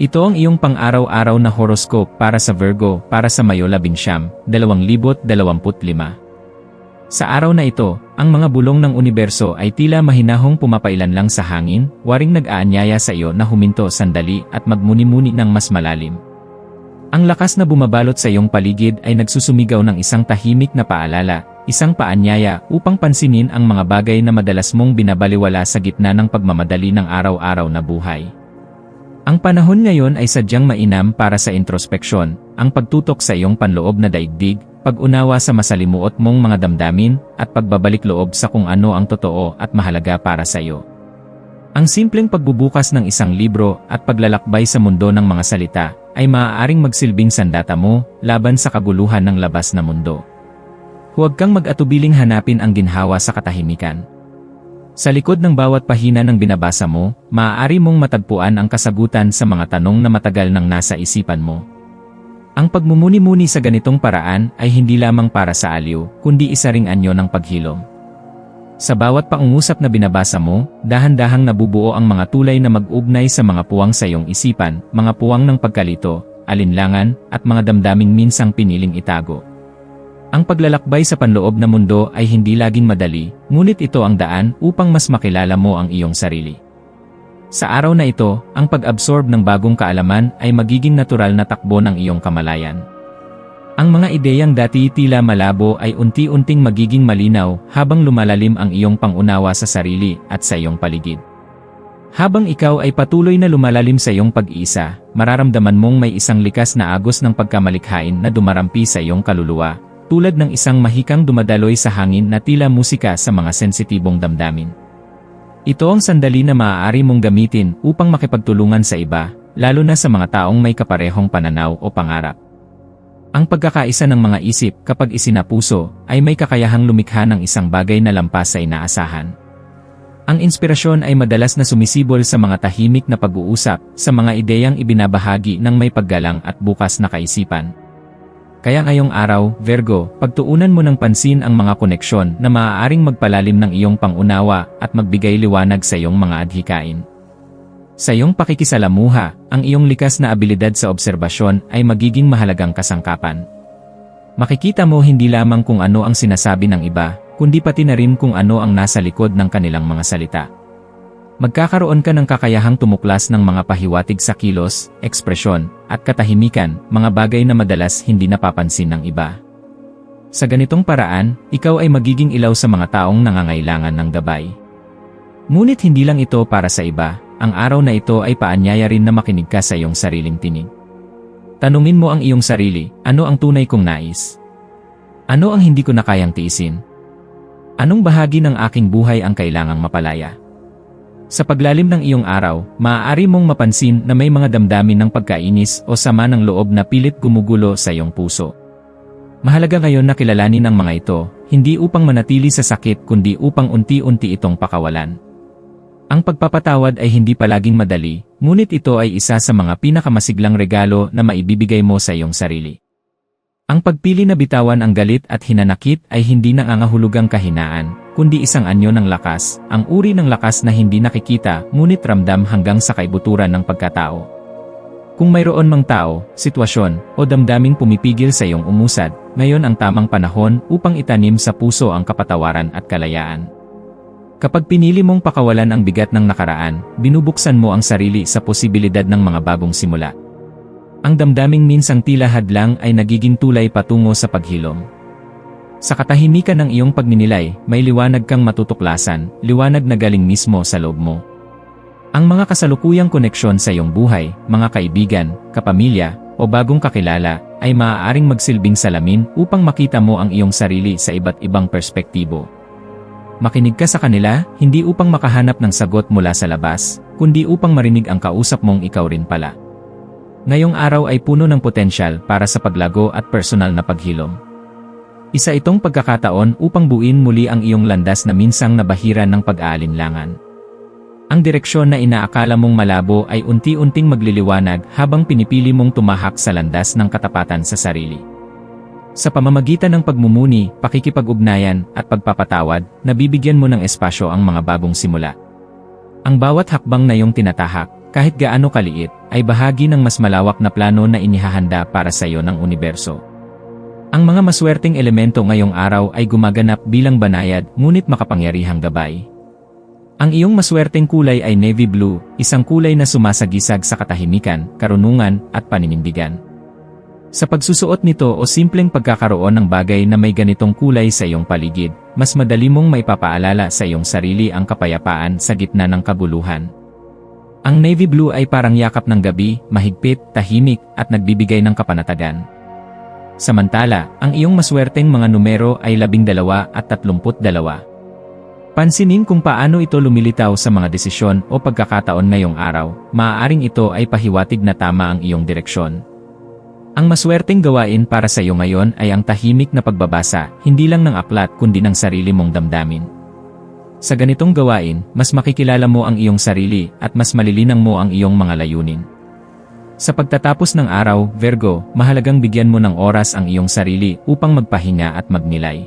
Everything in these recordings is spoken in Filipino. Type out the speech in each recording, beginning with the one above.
Ito ang iyong pang-araw-araw na horoscope para sa Virgo para sa Mayo 11, 2025. Sa araw na ito, ang mga bulong ng universo ay tila mahinahong pumapailan lang sa hangin, waring nag-aanyaya sa iyo na huminto sandali at magmuni-muni ng mas malalim. Ang lakas na bumabalot sa iyong paligid ay nagsusumigaw ng isang tahimik na paalala, isang paanyaya upang pansinin ang mga bagay na madalas mong binabaliwala sa gitna ng pagmamadali ng araw-araw na buhay. Ang panahon ngayon ay sadyang mainam para sa introspeksyon, ang pagtutok sa iyong panloob na daigdig, pag-unawa sa masalimuot mong mga damdamin, at pagbabalik loob sa kung ano ang totoo at mahalaga para sa iyo. Ang simpleng pagbubukas ng isang libro at paglalakbay sa mundo ng mga salita ay maaaring magsilbing sandata mo laban sa kaguluhan ng labas na mundo. Huwag kang mag-atubiling hanapin ang ginhawa sa katahimikan. Sa likod ng bawat pahina ng binabasa mo, maaari mong matagpuan ang kasagutan sa mga tanong na matagal nang nasa isipan mo. Ang pagmumuni-muni sa ganitong paraan ay hindi lamang para sa aliw, kundi isa ring anyo ng paghilom. Sa bawat pangungusap na binabasa mo, dahan-dahang nabubuo ang mga tulay na mag-ugnay sa mga puwang sa iyong isipan, mga puwang ng pagkalito, alinlangan, at mga damdaming minsang piniling itago. Ang paglalakbay sa panloob na mundo ay hindi laging madali, ngunit ito ang daan upang mas makilala mo ang iyong sarili. Sa araw na ito, ang pag-absorb ng bagong kaalaman ay magiging natural na takbo ng iyong kamalayan. Ang mga ideyang dati tila malabo ay unti-unting magiging malinaw habang lumalalim ang iyong pangunawa sa sarili at sa iyong paligid. Habang ikaw ay patuloy na lumalalim sa iyong pag-isa, mararamdaman mong may isang likas na agos ng pagkamalikhain na dumarampi sa iyong kaluluwa, tulad ng isang mahikang dumadaloy sa hangin na tila musika sa mga sensitibong damdamin. Ito ang sandali na maaari mong gamitin upang makipagtulungan sa iba, lalo na sa mga taong may kaparehong pananaw o pangarap. Ang pagkakaisa ng mga isip kapag isinapuso ay may kakayahang lumikha ng isang bagay na lampas sa inaasahan. Ang inspirasyon ay madalas na sumisibol sa mga tahimik na pag-uusap, sa mga ideyang ibinabahagi ng may paggalang at bukas na kaisipan. Kaya ngayong araw, Virgo, pagtuunan mo ng pansin ang mga koneksyon na maaaring magpalalim ng iyong pangunawa at magbigay liwanag sa iyong mga adhikain. Sa iyong pakikisalamuha, ang iyong likas na abilidad sa obserbasyon ay magiging mahalagang kasangkapan. Makikita mo hindi lamang kung ano ang sinasabi ng iba, kundi pati na rin kung ano ang nasa likod ng kanilang mga salita magkakaroon ka ng kakayahang tumuklas ng mga pahiwatig sa kilos, ekspresyon, at katahimikan, mga bagay na madalas hindi napapansin ng iba. Sa ganitong paraan, ikaw ay magiging ilaw sa mga taong nangangailangan ng gabay. Ngunit hindi lang ito para sa iba, ang araw na ito ay paanyaya rin na makinig ka sa iyong sariling tinig. Tanungin mo ang iyong sarili, ano ang tunay kong nais? Ano ang hindi ko na kayang tiisin? Anong bahagi ng aking buhay ang kailangang mapalaya? Sa paglalim ng iyong araw, maaari mong mapansin na may mga damdamin ng pagkainis o sama ng loob na pilit gumugulo sa iyong puso. Mahalaga ngayon na kilalanin ang mga ito, hindi upang manatili sa sakit kundi upang unti-unti itong pakawalan. Ang pagpapatawad ay hindi palaging madali, ngunit ito ay isa sa mga pinakamasiglang regalo na maibibigay mo sa iyong sarili. Ang pagpili na bitawan ang galit at hinanakit ay hindi nangangahulugang kahinaan, kundi isang anyo ng lakas, ang uri ng lakas na hindi nakikita ngunit ramdam hanggang sa kaibuturan ng pagkatao. Kung mayroon mang tao, sitwasyon, o damdaming pumipigil sa iyong umusad, ngayon ang tamang panahon upang itanim sa puso ang kapatawaran at kalayaan. Kapag pinili mong pakawalan ang bigat ng nakaraan, binubuksan mo ang sarili sa posibilidad ng mga bagong simula. Ang damdaming minsang tila hadlang ay nagiging tulay patungo sa paghilom. Sa katahimikan ng iyong pagninilay, may liwanag kang matutuklasan, liwanag na galing mismo sa loob mo. Ang mga kasalukuyang koneksyon sa iyong buhay, mga kaibigan, kapamilya, o bagong kakilala, ay maaaring magsilbing salamin upang makita mo ang iyong sarili sa iba't ibang perspektibo. Makinig ka sa kanila, hindi upang makahanap ng sagot mula sa labas, kundi upang marinig ang kausap mong ikaw rin pala. Ngayong araw ay puno ng potensyal para sa paglago at personal na paghilom. Isa itong pagkakataon upang buuin muli ang iyong landas na minsang nabahira ng pag-aalinlangan. Ang direksyon na inaakala mong malabo ay unti-unting magliliwanag habang pinipili mong tumahak sa landas ng katapatan sa sarili. Sa pamamagitan ng pagmumuni, pakikipag-ugnayan, at pagpapatawad, nabibigyan mo ng espasyo ang mga bagong simula. Ang bawat hakbang na iyong tinatahak, kahit gaano kaliit, ay bahagi ng mas malawak na plano na inihahanda para sa iyo ng universo. Ang mga maswerteng elemento ngayong araw ay gumaganap bilang banayad ngunit makapangyarihang gabay. Ang iyong maswerteng kulay ay navy blue, isang kulay na sumasagisag sa katahimikan, karunungan, at paninindigan. Sa pagsusuot nito o simpleng pagkakaroon ng bagay na may ganitong kulay sa iyong paligid, mas madali mong may papaalala sa iyong sarili ang kapayapaan sa gitna ng kaguluhan. Ang navy blue ay parang yakap ng gabi, mahigpit, tahimik, at nagbibigay ng kapanatagan. Samantala, ang iyong maswerteng mga numero ay 12 at 32. Pansinin kung paano ito lumilitaw sa mga desisyon o pagkakataon ngayong araw, maaaring ito ay pahiwatig na tama ang iyong direksyon. Ang maswerteng gawain para sa iyo ngayon ay ang tahimik na pagbabasa, hindi lang ng aklat kundi ng sarili mong damdamin. Sa ganitong gawain, mas makikilala mo ang iyong sarili at mas malilinang mo ang iyong mga layunin. Sa pagtatapos ng araw, Virgo, mahalagang bigyan mo ng oras ang iyong sarili upang magpahinga at magnilay.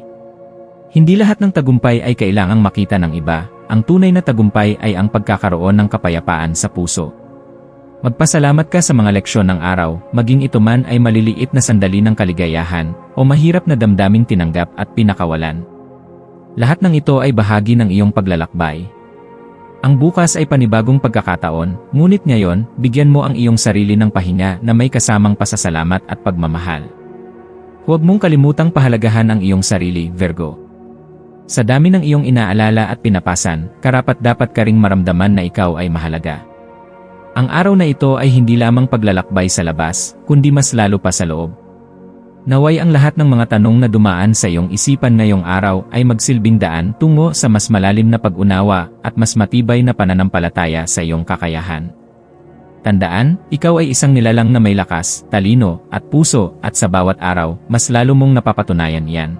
Hindi lahat ng tagumpay ay kailangang makita ng iba, ang tunay na tagumpay ay ang pagkakaroon ng kapayapaan sa puso. Magpasalamat ka sa mga leksyon ng araw, maging ito man ay maliliit na sandali ng kaligayahan, o mahirap na damdaming tinanggap at pinakawalan. Lahat ng ito ay bahagi ng iyong paglalakbay. Ang bukas ay panibagong pagkakataon, ngunit ngayon, bigyan mo ang iyong sarili ng pahinga na may kasamang pasasalamat at pagmamahal. Huwag mong kalimutang pahalagahan ang iyong sarili, Virgo. Sa dami ng iyong inaalala at pinapasan, karapat dapat ka ring maramdaman na ikaw ay mahalaga. Ang araw na ito ay hindi lamang paglalakbay sa labas, kundi mas lalo pa sa loob. Naway ang lahat ng mga tanong na dumaan sa iyong isipan ngayong araw ay magsilbing daan tungo sa mas malalim na pag-unawa at mas matibay na pananampalataya sa iyong kakayahan. Tandaan, ikaw ay isang nilalang na may lakas, talino, at puso at sa bawat araw, mas lalo mong napapatunayan iyan.